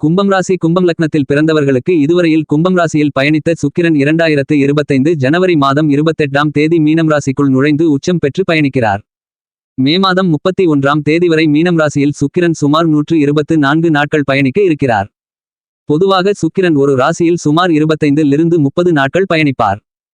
கும்பம் ராசி கும்பம் லக்னத்தில் பிறந்தவர்களுக்கு இதுவரையில் கும்பம் ராசியில் பயணித்த சுக்கிரன் இரண்டாயிரத்து இருபத்தைந்து ஜனவரி மாதம் இருபத்தெட்டாம் தேதி மீனம் ராசிக்குள் நுழைந்து உச்சம் பெற்று பயணிக்கிறார். மே மாதம் முப்பத்தி ஒன்றாம் தேதி வரை மீனம் ராசியில் சுக்கிரன் சுமார் நூற்று இருபத்து நான்கு நாட்கள் பயணிக்க இருக்கிறார். பொதுவாக சுக்கிரன் ஒரு ராசியில் சுமார் இருபத்தைந்திலிருந்து முப்பது நாட்கள் பயணிப்பார்.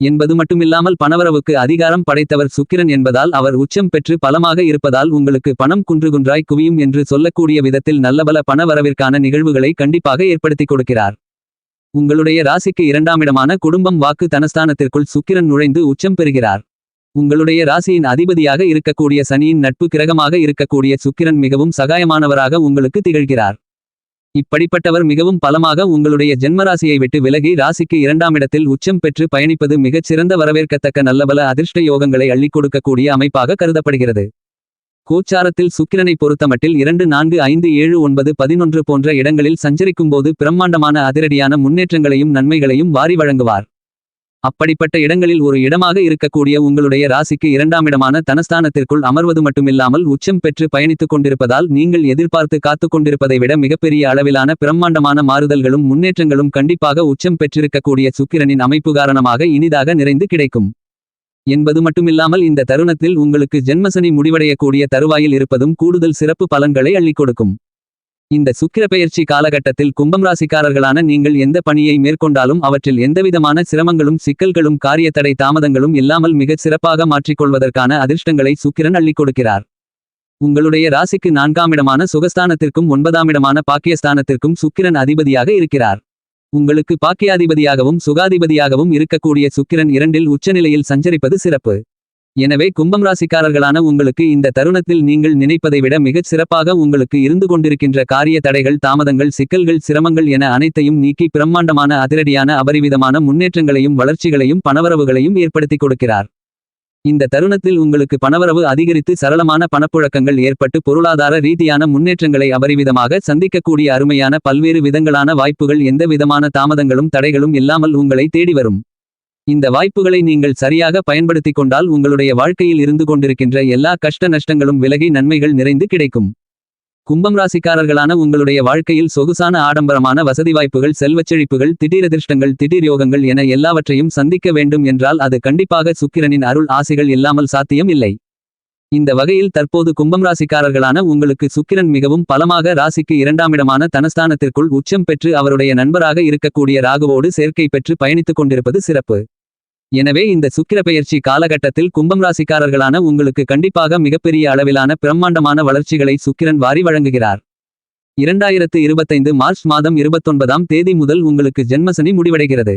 என்பது மட்டுமில்லாமல் பணவரவுக்கு அதிகாரம் படைத்தவர் சுக்கிரன் என்பதால் அவர் உச்சம் பெற்று பலமாக இருப்பதால் உங்களுக்கு பணம் குன்றுகுன்றாய் குவியும் என்று சொல்லக்கூடிய விதத்தில் நல்லபல பணவரவிற்கான நிகழ்வுகளை கண்டிப்பாக ஏற்படுத்திக் கொடுக்கிறார். உங்களுடைய ராசிக்கு இரண்டாமிடமான குடும்பம் வாக்கு தனஸ்தானத்திற்குள் சுக்கிரன் நுழைந்து உச்சம் பெறுகிறார். உங்களுடைய ராசியின் அதிபதியாக இருக்கக்கூடிய சனியின் நட்பு கிரகமாக இருக்கக்கூடிய சுக்கிரன் மிகவும் சகாயமானவராக உங்களுக்கு திகழ்கிறார். இப்படிப்பட்டவர் மிகவும் பலமாக உங்களுடைய ஜென்மராசியை விட்டு விலகி ராசிக்கு இரண்டாம் இடத்தில் உச்சம் பெற்று பயணிப்பது மிகச் சிறந்த வரவேற்கத்தக்க நல்லபல அதிர்ஷ்ட யோகங்களை அள்ளிக் கொடுக்கக்கூடிய அமைப்பாக கருதப்படுகிறது. கோச்சாரத்தில் சுக்கிரனை பொறுத்தமட்டில் இரண்டு நான்கு ஐந்து ஏழு ஒன்பது பதினொன்று போன்ற இடங்களில் சஞ்சரிக்கும்போது பிரம்மாண்டமான அதிரடியான முன்னேற்றங்களையும் நன்மைகளையும் வாரி வழங்குவார். அப்படிப்பட்ட இடங்களில் ஒரு இடமாக இருக்கக்கூடிய உங்களுடைய ராசிக்கு இரண்டாம் இடமான தனஸ்தானத்திற்குள் அமர்வது மட்டுமில்லாமல் உச்சம் பெற்று பயணித்துக் கொண்டிருப்பதால் நீங்கள் எதிர்பார்த்து காத்துக் கொண்டிருப்பதை விட மிகப்பெரிய அளவிலான பிரம்மாண்டமான மாறுதல்களும் முன்னேற்றங்களும் கண்டிப்பாக உச்சம் பெற்றிருக்கக்கூடிய சுக்கிரனின் அமைப்பு காரணமாக இனிதாக நிறைந்து கிடைக்கும். என்பது மட்டுமில்லாமல் இந்த தருணத்தில் உங்களுக்கு ஜென்மசனி முடிவடையக்கூடிய தருவாயில் இருப்பதும் கூடுதல் சிறப்பு பலன்களை அள்ளிக் கொடுக்கும். இந்த சுக்கிர பெயர்ச்சி காலகட்டத்தில் கும்பம் ராசிக்காரர்களான நீங்கள் எந்த பணியை மேற்கொண்டாலும் அவற்றில் எந்தவிதமான சிரமங்களும் சிக்கல்களும் காரிய தடை தாமதங்களும் இல்லாமல் மிகச் சிறப்பாக மாற்றிக்கொள்வதற்கான அதிர்ஷ்டங்களை சுக்கிரன் அள்ளிக் கொடுக்கிறார். உங்களுடைய ராசிக்கு நான்காம் இடமான சுகஸ்தானத்திற்கும் ஒன்பதாம் இடமான பாக்கியஸ்தானத்திற்கும் சுக்கிரன் அதிபதியாக இருக்கிறார். உங்களுக்கு பாக்கியாதிபதியாகவும் சுகாதிபதியாகவும் இருக்கக்கூடிய சுக்கிரன் இரண்டில் உச்சநிலையில் சஞ்சரிப்பது சிறப்பு. எனவே கும்பம் ராசிக்காரர்களான உங்களுக்கு இந்த தருணத்தில் நீங்கள் நினைப்பதை விட மிகச் சிறப்பாக உங்களுக்கு இருந்து கொண்டிருக்கின்ற காரிய தடைகள் தாமதங்கள் சிக்கல்கள் சிரமங்கள் என அனைத்தையும் நீக்கி பிரம்மாண்டமான அதிரடியான அபரிவிதமான முன்னேற்றங்களையும் வளர்ச்சிகளையும் பணவரவுகளையும் ஏற்படுத்திக் கொடுக்கிறார். இந்த தருணத்தில் உங்களுக்கு பணவரவு அதிகரித்து சரளமான பணப்புழக்கங்கள் ஏற்பட்டு பொருளாதார ரீதியான முன்னேற்றங்களை அபரிவிதமாக சந்திக்கக்கூடிய அருமையான பல்வேறு விதங்களான வாய்ப்புகள் எந்த விதமான தாமதங்களும் தடைகளும் இல்லாமல் உங்களை தேடி வரும். இந்த வாய்ப்புகளை நீங்கள் சரியாக பயன்படுத்திக் கொண்டால் உங்களுடைய வாழ்க்கையில் இருந்து கொண்டிருக்கின்ற எல்லா கஷ்ட நஷ்டங்களும் விலகி நன்மைகள் நிறைந்து கிடைக்கும். கும்பம் ராசிக்காரர்களான உங்களுடைய வாழ்க்கையில் சொகுசான ஆடம்பரமான வசதி வாய்ப்புகள் செல்வச்செழிப்புகள் திடீரதிர்ஷ்டங்கள் திடீர் யோகங்கள் என எல்லாவற்றையும் சந்திக்க வேண்டும் என்றால் அது கண்டிப்பாக சுக்கிரனின் அருள் ஆசைகள் இல்லாமல் சாத்தியம் இல்லை. இந்த வகையில் தற்போது கும்பம் ராசிக்காரர்களான உங்களுக்கு சுக்கிரன் மிகவும் பலமாக ராசிக்கு இரண்டாமிடமான தனஸ்தானத்திற்குள் உச்சம் பெற்று அவருடைய நண்பராக இருக்கக்கூடிய ராகுவோடு சேர்க்கை பெற்று பயணித்துக் கொண்டிருப்பது சிறப்பு. எனவே இந்த சுக்கிர பெயர்ச்சி காலகட்டத்தில் கும்பம் ராசிக்காரர்களான உங்களுக்கு கண்டிப்பாக மிகப்பெரிய அளவிலான பிரம்மாண்டமான வளர்ச்சிகளை சுக்கிரன் வாரி வழங்குகிறார். இரண்டாயிரத்து இருபத்தைந்து மார்ச் மாதம் இருபத்தொன்பதாம் தேதி முதல் உங்களுக்கு ஜென்மசனி முடிவடைகிறது.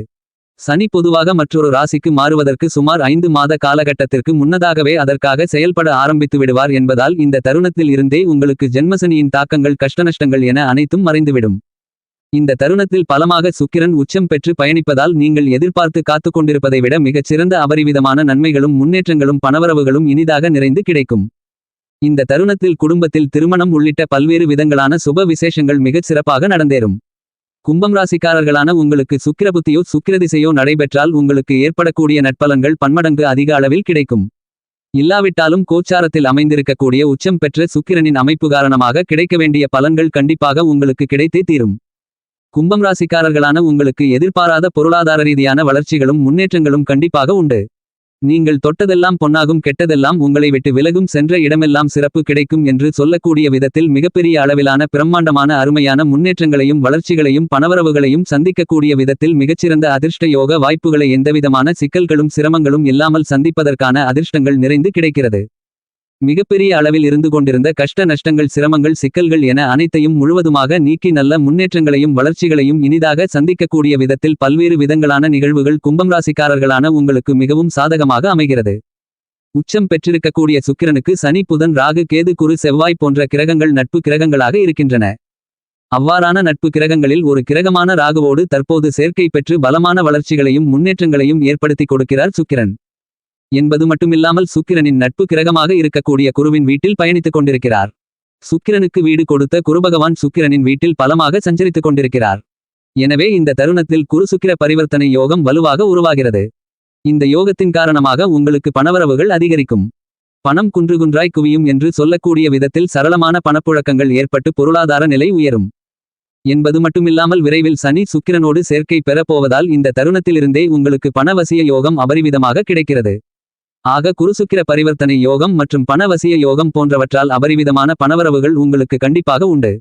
சனி பொதுவாக மற்றொரு ராசிக்கு மாறுவதற்கு சுமார் ஐந்து மாத காலகட்டத்திற்கு முன்னதாகவே அதற்காக செயல்பட ஆரம்பித்து விடுவார் என்பதால் இந்த தருணத்தில் இருந்தே உங்களுக்கு ஜென்மசனியின் தாக்கங்கள் கஷ்டநஷ்டங்கள் என அனைத்தும் மறைந்துவிடும். இந்த தருணத்தில் பலமாக சுக்கிரன் உச்சம் பெற்று பயணிப்பதால் நீங்கள் எதிர்பார்த்து காத்து கொண்டிருப்பதை விட மிகச் சிறந்த அபரிவிதமான நன்மைகளும் முன்னேற்றங்களும் பணவரவுகளும் இனிதாக நிறைந்து கிடைக்கும். இந்த தருணத்தில் குடும்பத்தில் திருமணம் உள்ளிட்ட பல்வேறு விதங்களான சுப விசேஷங்கள் மிகச் சிறப்பாக நடந்தேறும். கும்பம் ராசிக்காரர்களான உங்களுக்கு சுக்கிரபுத்தியோ சுக்கிரதிசையோ நடைபெற்றால் உங்களுக்கு ஏற்படக்கூடிய நட்பலன்கள் பன்மடங்கு அதிக அளவில் கிடைக்கும். இல்லாவிட்டாலும் கோச்சாரத்தில் அமைந்திருக்கக்கூடிய உச்சம் பெற்ற சுக்கிரனின் அமைப்பு காரணமாக கிடைக்க வேண்டிய பலன்கள் கண்டிப்பாக உங்களுக்கு கிடைத்தே தீரும். கும்பம் ராசிக்காரர்களான உங்களுக்கு எதிர்பாராத பொருளாதார ரீதியான வளர்ச்சிகளும் முன்னேற்றங்களும் கண்டிப்பாக உண்டு. நீங்கள் தொட்டதெல்லாம் பொன்னாகும் கெட்டதெல்லாம் உங்களை விட்டு விலகும் சென்ற இடமெல்லாம் சிறப்பு கிடைக்கும் என்று சொல்லக்கூடிய விதத்தில் மிகப்பெரிய அளவிலான பிரம்மாண்டமான அருமையான முன்னேற்றங்களையும் வளர்ச்சிகளையும் பணவரவுகளையும் சந்திக்கக்கூடிய விதத்தில் மிகச்சிறந்த அதிர்ஷ்ட யோக வாய்ப்புகளை எந்தவிதமான சிக்கல்களும் சிரமங்களும் இல்லாமல் சந்திப்பதற்கான அதிர்ஷ்டங்கள் நிறைந்து கிடைக்கிறது. மிகப்பெரிய அளவில் இருந்து கொண்டிருந்த கஷ்ட நஷ்டங்கள் சிரமங்கள் சிக்கல்கள் என அனைத்தையும் முழுவதுமாக நீக்கி நல்ல முன்னேற்றங்களையும் வளர்ச்சிகளையும் இனிதாக சந்திக்கக்கூடிய விதத்தில் பல்வேறு விதங்களான நிகழ்வுகள் கும்பம் ராசிக்காரர்களான உங்களுக்கு மிகவும் சாதகமாக அமைகிறது. உச்சம் பெற்றிருக்கக்கூடிய சுக்கிரனுக்கு சனி புதன் ராகு கேது குரு செவ்வாய் போன்ற கிரகங்கள் நட்பு கிரகங்களாக இருக்கின்றன. அவ்வாறான நட்பு கிரகங்களில் ஒரு கிரகமான ராகுவோடு தற்போது சேர்க்கை பெற்று பலமான வளர்ச்சிகளையும் முன்னேற்றங்களையும் ஏற்படுத்தி கொடுக்கிறார் சுக்கிரன். என்பது மட்டுமில்லாமல் சுக்கிரனின் நட்பு கிரகமாக இருக்கக்கூடிய குருவின் வீட்டில் பயணித்துக் கொண்டிருக்கிறார். சுக்கிரனுக்கு வீடு கொடுத்த குருபகவான் சுக்கிரனின் வீட்டில் பலமாக சஞ்சரித்துக் கொண்டிருக்கிறார். எனவே இந்த தருணத்தில் குரு சுக்கிர பரிவர்த்தனை யோகம் வலுவாக உருவாகிறது. இந்த யோகத்தின் காரணமாக உங்களுக்கு பணவரவுகள் அதிகரிக்கும். பணம் குன்று குன்றாய் குவியும் என்று சொல்லக்கூடிய விதத்தில் சரளமான பணப்புழக்கங்கள் ஏற்பட்டு பொருளாதார நிலை உயரும். என்பது மட்டுமில்லாமல் விரைவில் சனி சுக்கிரனோடு சேர்க்கை பெறப்போவதால் இந்த தருணத்திலிருந்தே உங்களுக்கு பணவசிய யோகம் அபரிவிதமாக கிடைக்கிறது. ஆக குருசுக்கிர பரிவர்த்தனை யோகம் மற்றும் பணவசிய யோகம் போன்றவற்றால் அபரிவிதமான பணவரவுகள் உங்களுக்கு கண்டிப்பாக உண்டு.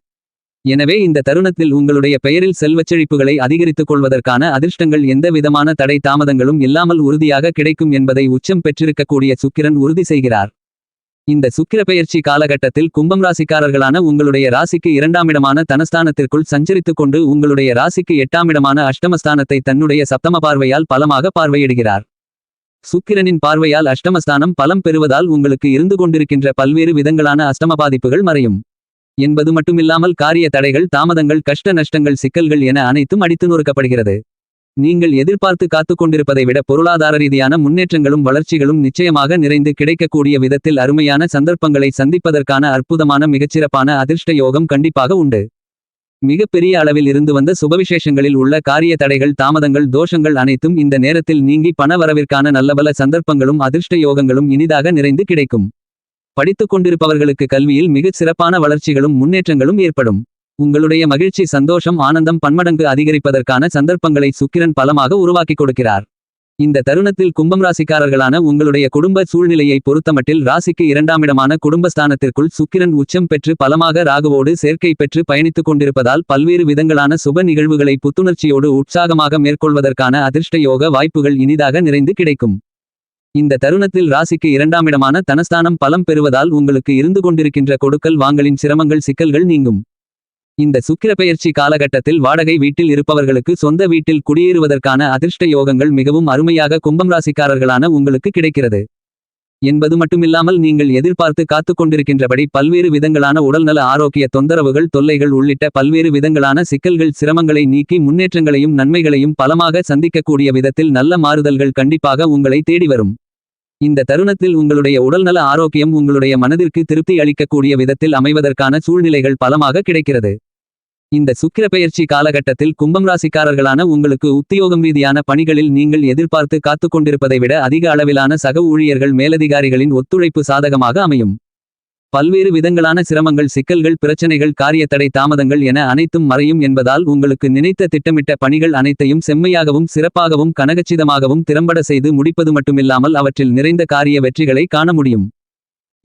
எனவே இந்த தருணத்தில் உங்களுடைய பெயரில் செல்வச்செழிப்புகளை அதிகரித்துக் கொள்வதற்கான அதிர்ஷ்டங்கள் எந்த விதமான தடை தாமதங்களும் இல்லாமல் உறுதியாக கிடைக்கும் என்பதை உச்சம் பெற்றிருக்கக்கூடிய சுக்கிரன் உறுதி செய்கிறார். இந்த சுக்கிர பெயர்ச்சி காலகட்டத்தில் கும்பம் ராசிக்காரர்களான உங்களுடைய ராசிக்கு இரண்டாமிடமான தனஸ்தானத்திற்குள் சஞ்சரித்துக் கொண்டு உங்களுடைய ராசிக்கு எட்டாமிடமான அஷ்டமஸ்தானத்தை தன்னுடைய சப்தம பார்வையால் பலமாக பார்வையிடுகிறார். சுக்கிரனின் பார்வையால் அஷ்டமஸ்தானம் பலம் பெறுவதால் உங்களுக்கு இருந்து கொண்டிருக்கின்ற பல்வேறு விதங்களான அஷ்டம பாதிப்புகள் மறையும். என்பது மட்டுமில்லாமல் காரிய தடைகள் தாமதங்கள் கஷ்ட நஷ்டங்கள் சிக்கல்கள் என அனைத்தும் அடித்து நொறுக்கப்படுகிறது. நீங்கள் எதிர்பார்த்து காத்துக் கொண்டிருப்பதை விட பொருளாதார ரீதியான முன்னேற்றங்களும் வளர்ச்சிகளும் நிச்சயமாக நிறைந்து கிடைக்கக்கூடிய விதத்தில் அருமையான சந்தர்ப்பங்களை சந்திப்பதற்கான அற்புதமான மிகச்சிறப்பான அதிர்ஷ்ட யோகம் கண்டிப்பாக உண்டு. மிகப்பெரிய அளவில் இருந்து வந்த சுபவிசேஷங்களில் உள்ள காரிய தடைகள் தாமதங்கள் தோஷங்கள் அனைத்தும் இந்த நேரத்தில் நீங்கி பண வரவிற்கான நல்லபல சந்தர்ப்பங்களும் அதிர்ஷ்ட யோகங்களும் இனிதாக நிறைந்து கிடைக்கும். படித்துக் கொண்டிருப்பவர்களுக்கு கல்வியில் மிகச் சிறப்பான வளர்ச்சிகளும் முன்னேற்றங்களும் ஏற்படும். உங்களுடைய மகிழ்ச்சி சந்தோஷம் ஆனந்தம் பன்மடங்கு அதிகரிப்பதற்கான சந்தர்ப்பங்களை சுக்கிரன் பலமாக உருவாக்கிக் கொடுக்கிறார். இந்த தருணத்தில் கும்பம் ராசிக்காரர்களான உங்களுடைய குடும்ப சூழ்நிலையை பொறுத்தமட்டில் ராசிக்கு இரண்டாமிடமான குடும்பஸ்தானத்திற்குள் சுக்கிரன் உச்சம் பெற்று பலமாக ராகுவோடு சேர்க்கை பெற்று பயணித்துக் கொண்டிருப்பதால் பல்வேறு விதங்களான சுப நிகழ்வுகளை புத்துணர்ச்சியோடு உற்சாகமாக மேற்கொள்வதற்கான அதிர்ஷ்ட யோக வாய்ப்புகள் இனிதாக நிறைந்து கிடைக்கும். இந்த தருணத்தில் ராசிக்கு இரண்டாமிடமான தனஸ்தானம் பலம் பெறுவதால் உங்களுக்கு இருந்து கொண்டிருக்கின்ற கொடுக்கல் வாங்கலின் சிரமங்கள் சிக்கல்கள் நீங்கும். இந்த சுக்கிர பெயர்ச்சி காலகட்டத்தில் வாடகை வீட்டில் இருப்பவர்களுக்கு சொந்த வீட்டில் குடியேறுவதற்கான அதிர்ஷ்ட யோகங்கள் மிகவும் அருமையாக கும்பம் ராசிக்காரர்களான உங்களுக்கு கிடைக்கிறது. என்பது மட்டுமில்லாமல் நீங்கள் எதிர்பார்த்து காத்துக் கொண்டிருக்கின்றபடி பல்வேறு விதங்களான உடல்நல ஆரோக்கிய தொந்தரவுகள் தொல்லைகள் உள்ளிட்ட பல்வேறு விதங்களான சிக்கல்கள் சிரமங்களை நீக்கி முன்னேற்றங்களையும் நன்மைகளையும் பலமாக சந்திக்கக்கூடிய விதத்தில் நல்ல மாறுதல்கள் கண்டிப்பாக உங்களை தேடி வரும். இந்த தருணத்தில் உங்களுடைய உடல்நல ஆரோக்கியம் உங்களுடைய மனதிற்கு திருப்தி அளிக்கக்கூடிய விதத்தில் அமைவதற்கான சூழ்நிலைகள் பலமாக கிடைக்கிறது. இந்த சுக்கிர பெயர்ச்சி காலகட்டத்தில் கும்பம் ராசிக்காரர்களான உங்களுக்கு உத்தியோகம் ரீதியான பணிகளில் நீங்கள் எதிர்பார்த்து காத்துக் கொண்டிருப்பதை விட அதிக அளவிலான சக ஊழியர்கள் மேலதிகாரிகளின் ஒத்துழைப்பு சாதகமாக அமையும். பல்வேறு விதங்களான சிரமங்கள் சிக்கல்கள் பிரச்சனைகள் காரியத்தடை தாமதங்கள் என அனைத்தும் மறையும் என்பதால் உங்களுக்கு நினைத்த திட்டமிட்ட பணிகள் அனைத்தையும் செம்மையாகவும் சிறப்பாகவும் கனகச்சிதமாகவும் திறம்பட செய்து முடிப்பது மட்டுமில்லாமல் அவற்றில் நிறைந்த காரிய வெற்றிகளை காண முடியும்.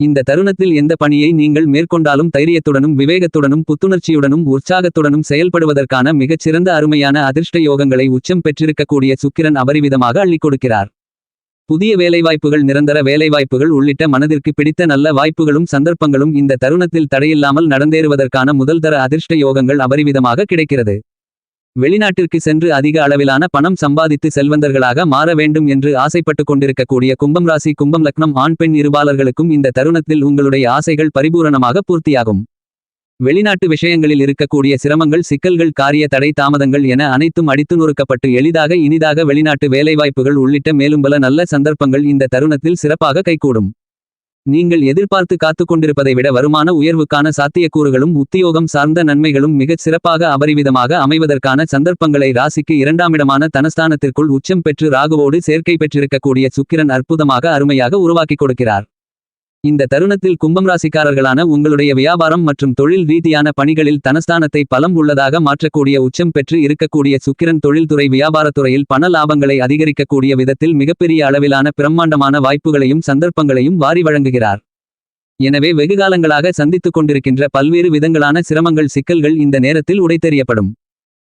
இந்த தருணத்தில் எந்த பணியை நீங்கள் மேற்கொண்டாலும் தைரியத்துடனும் விவேகத்துடனும் புத்துணர்ச்சியுடனும் உற்சாகத்துடனும் செயல்படுவதற்கான மிகச் சிறந்த அருமையான அதிர்ஷ்ட யோகங்களை உச்சம் பெற்றிருக்கக்கூடிய சுக்கிரன் அபரிவிதமாக அள்ளிக் கொடுக்கிறார். புதிய வேலைவாய்ப்புகள் நிரந்தர வேலைவாய்ப்புகள் உள்ளிட்ட மனதிற்கு பிடித்த நல்ல வாய்ப்புகளும் சந்தர்ப்பங்களும் இந்த தருணத்தில் தடையில்லாமல் நடந்தேறுவதற்கான முதல்தர அதிர்ஷ்ட யோகங்கள் அபரிவிதமாக கிடைக்கிறது. வெளிநாட்டிற்கு சென்று அதிக அளவிலான பணம் சம்பாதித்து செல்வந்தர்களாக மாற வேண்டும் என்று ஆசைப்பட்டுக் கொண்டிருக்கக்கூடிய கும்பம் ராசி கும்பம் லக்னம் ஆண் பெண் இருபாளர்களுக்கும் இந்த தருணத்தில் உங்களுடைய ஆசைகள் பரிபூரணமாக பூர்த்தியாகும். வெளிநாட்டு விஷயங்களில் இருக்கக்கூடிய சிரமங்கள் சிக்கல்கள் காரிய தடை தாமதங்கள் என அனைத்தும் அடித்து நொறுக்கப்பட்டு எளிதாக இனிதாக வெளிநாட்டு வேலைவாய்ப்புகள் உள்ளிட்ட மேலும் பல நல்ல சந்தர்ப்பங்கள் இந்த தருணத்தில் சிறப்பாக கைகூடும். நீங்கள் எதிர்பார்த்து காத்துக்கொண்டிருப்பதை விட வருமான உயர்வுக்கான சாத்தியக்கூறுகளும் உத்தியோகம் சார்ந்த நன்மைகளும் மிகச் சிறப்பாக அபரிவிதமாக அமைவதற்கான சந்தர்ப்பங்களை ராசிக்கு இரண்டாமிடமான தனஸ்தானத்திற்குள் உச்சம் பெற்று ராகுவோடு சேர்க்கை பெற்றிருக்கக்கூடிய சுக்கிரன் அற்புதமாக அருமையாக உருவாக்கிக் கொடுக்கிறார். இந்த தருணத்தில் கும்பம் ராசிக்காரர்களான உங்களுடைய வியாபாரம் மற்றும் தொழில் ரீதியான பணிகளில் தனஸ்தானத்தை பலம் உள்ளதாக மாற்றக்கூடிய உச்சம் பெற்று இருக்கக்கூடிய சுக்கிரன் தொழில்துறை வியாபாரத்துறையில் பண லாபங்களை அதிகரிக்கக்கூடிய விதத்தில் மிகப்பெரிய அளவிலான பிரம்மாண்டமான வாய்ப்புகளையும் சந்தர்ப்பங்களையும் வாரி வழங்குகிறார். எனவே வெகுகாலங்களாக சந்தித்துக் கொண்டிருக்கின்ற பல்வேறு விதங்களான சிரமங்கள் சிக்கல்கள் இந்த நேரத்தில் உடைத்தெறியப்படும்.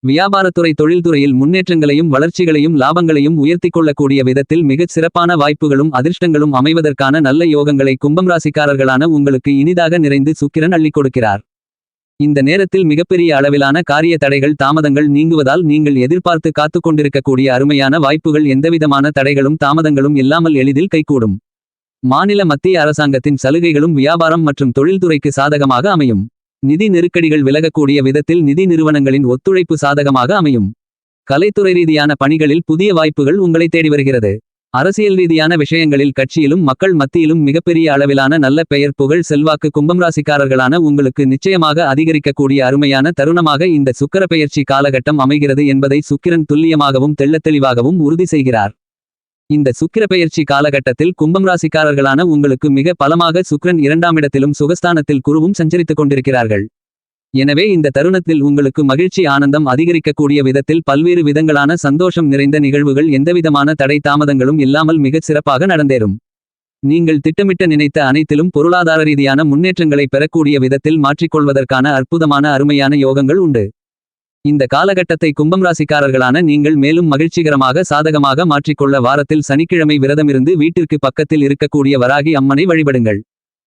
வியாபாரத்துறை தொழில்துறையில் முன்னேற்றங்களையும் வளர்ச்சிகளையும் லாபங்களையும் உயர்த்தி கொள்ளக்கூடிய விதத்தில் மிகச் சிறப்பான வாய்ப்புகளும் அதிர்ஷ்டங்களும் அமைவதற்கான நல்ல யோகங்களை கும்பம் ராசிக்காரர்களான உங்களுக்கு இனிதாக நிறைந்து சுக்கிரன் அள்ளிக் கொடுக்கிறார். இந்த நேரத்தில் மிகப்பெரிய அளவிலான காரிய தடைகள் தாமதங்கள் நீங்குவதால் நீங்கள் எதிர்பார்த்து காத்து கொண்டிருக்கக்கூடிய அருமையான வாய்ப்புகள் எந்தவிதமான தடைகளும் தாமதங்களும் இல்லாமல் எளிதில் கைகூடும். மாநில மத்திய அரசாங்கத்தின் சலுகைகளும் வியாபாரம் மற்றும் தொழில்துறைக்கு சாதகமாக அமையும். நிதி நெருக்கடிகள் விலகக்கூடிய விதத்தில் நிதி நிறுவனங்களின் ஒத்துழைப்பு சாதகமாக அமையும். கலைத்துறை ரீதியான பணிகளில் புதிய வாய்ப்புகள் உங்களை தேடி வருகிறது. அரசியல் ரீதியான விஷயங்களில் கட்சியிலும் மக்கள் மத்தியிலும் மிகப்பெரிய அளவிலான நல்ல பெயர் புகழ் செல்வாக்கு கும்பம் ராசிக்காரர்களான உங்களுக்கு நிச்சயமாக அதிகரிக்கக்கூடிய அருமையான தருணமாக இந்த சுக்கர பெயர்ச்சி காலகட்டம் அமைகிறது என்பதை சுக்கிரன் துல்லியமாகவும் தெள்ளத்தெளிவாகவும் உறுதி செய்கிறார். இந்த சுக்கிர பெயர்ச்சி காலகட்டத்தில் கும்பம் ராசிக்காரர்களான உங்களுக்கு மிக பலமாக சுக்கிரன் இரண்டாம் இடத்திலும் சுகஸ்தானத்தில் குருவும் சஞ்சரித்துக் கொண்டிருக்கிறார்கள். எனவே இந்த தருணத்தில் உங்களுக்கு மகிழ்ச்சி ஆனந்தம் அதிகரிக்கக்கூடிய விதத்தில் பல்வேறு விதங்களான சந்தோஷம் நிறைந்த நிகழ்வுகள் எந்தவிதமான தடை தாமதங்களும் இல்லாமல் மிகச் சிறப்பாக நடந்தேறும். நீங்கள் திட்டமிட்ட நினைத்த அனைத்திலும் பொருளாதார ரீதியான முன்னேற்றங்களை பெறக்கூடிய விதத்தில் மாற்றிக்கொள்வதற்கான அற்புதமான அருமையான யோகங்கள் உண்டு. இந்த காலகட்டத்தை கும்பம் ராசிக்காரர்களான நீங்கள் மேலும் மகிழ்ச்சிகரமாக சாதகமாக மாற்றிக்கொள்ள வாரத்தில் சனிக்கிழமை விரதமிருந்து வீட்டிற்கு பக்கத்தில் இருக்கக்கூடிய வராகி அம்மனை வழிபடுங்கள்.